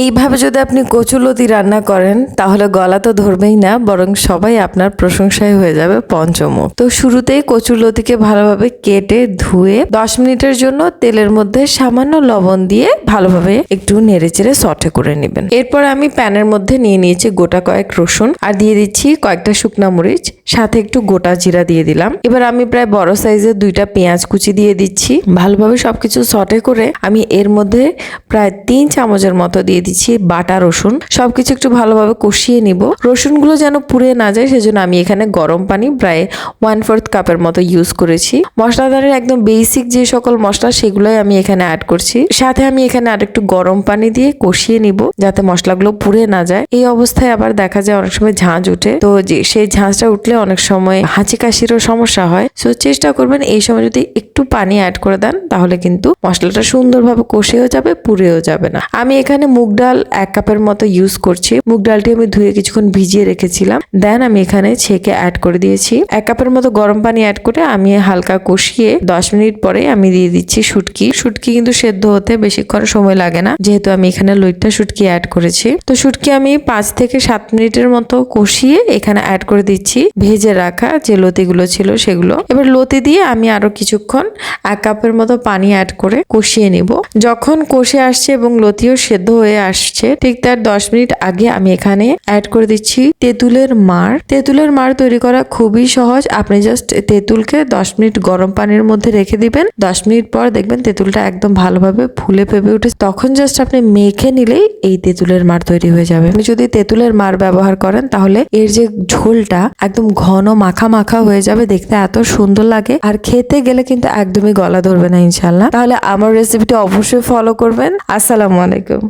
এইভাবে যদি আপনি কচুলতি রান্না করেন, তাহলে গলা তো ধরবেই না, বরং সবাই আপনার প্রশংসায় হয়ে যাবে পঞ্চমুখ তো শুরুতেই কচুলতিকে ভালোভাবে কেটে ধুয়ে দশ মিনিটের জন্য তেলের মধ্যে সামান্য লবণ দিয়ে ভালোভাবে একটু নেড়েচেড়ে সটে করে নেবেন। এরপর আমি প্যানের মধ্যে নিয়ে নিয়েছি গোটা কয়েক রসুন আর দিয়ে দিচ্ছি কয়েকটা শুকনা মরিচ, সাথে একটু গোটা জিরা দিয়ে দিলাম। এবার আমি প্রায় বড় সাইজের দুইটা পেঁয়াজ কুচি দিয়ে দিচ্ছি। ভালোভাবে সবকিছু সটে করে আমি এর মধ্যে প্রায় তিন চামচের মতো দিয়ে দিচ্ছি, বাটা রসুন। সবকিছু একটু ভালোভাবে কষিয়ে নিব। রসুনগুলো যেন পুড়ে না যায়, সেজন্য আমি এখানে গরম পানি প্রায় ওয়ান ফোর্থ কাপের মতো ইউজ করেছি। মশলাদারের একদম বেসিক যে সকল মশলা, সেগুলোই আমি এখানে অ্যাড করছি। সাথে আমি এখানে আর একটু গরম পানি দিয়ে কষিয়ে নিব, যাতে মশলাগুলো পুড়ে না যায়। এই অবস্থায় আবার দেখা যায় অনেক সময় ঝাঁঝ উঠে। তো যে, সেই ঝাঁঝটা উঠলে অনেক সময় হাঁচি কাশিরও সমস্যা হয়। সো চেষ্টা করবেন এই সময় যদি একটু পানি অ্যাড করে দেন, তাহলে কিন্তু মশলাটা সুন্দরভাবে কষেও যাবে, পুড়েও যাবে না। আমি এখানে মুগ ডাল এক কাপের মতো ইউজ করছি। মুগ ডালটি আমি ধুয়ে কিছুক্ষণ ভিজিয়ে রেখেছিলাম। দেন আমি এখানে ছেঁকে অ্যাড করে দিয়েছি। এক কাপের মতো গরম পানি অ্যাড করে আমি হালকা কষিয়ে দশ মিনিট পরে আমি দিয়ে দিচ্ছি শুটকি। শুটকি কিন্তু সেদ্ধ হতে বেশিক্ষণ সময় লাগে না, যেহেতু আমি এখানে লইট্টা শুটকি অ্যাড করেছি। তো শুটকি আমি পাঁচ থেকে সাত মিনিটের মতো কষিয়ে এখানে অ্যাড করে দিচ্ছি। ভেজে রাখা যে লতিগুলো ছিল সেগুলো। এবার লতি দিয়ে আমি আরও কিছুক্ষণ এক কাপের মতো পানি অ্যাড করে কষিয়ে নিব। যখন কষে আসছে এবং লতিও সেদ্ধ হয়ে আসছে। ঠিক তার দশ মিনিট আগে আমি এখানে অ্যাড করে দিচ্ছি তেঁতুলের মার তেঁতুলের মার তৈরি করা খুবই সহজ। আপনি জাস্ট তেঁতুলকে দশ মিনিট গরম পানির মধ্যে রেখে দিবেন। দশ মিনিট পর দেখবেন তেঁতুলটা একদম ভালোভাবে ফুলে পেঁপে উঠে তখন জাস্ট আপনি মেখে নিলেই এই তেঁতুলের মার তৈরি হয়ে যাবে। আপনি যদি তেঁতুলের মার ব্যবহার করেন তাহলে এর যে ঝোলটা একদম ঘন মাখা মাখা হয়ে যাবে। দেখতে এত সুন্দর লাগে। আর খেতে গেলে কিন্তু একদমই গলা ধরবে না ইনশাল্লাহ তাহলে আমার রেসিপিটা অবশ্যই ফলো করবেন। আসসালামু আলাইকুম।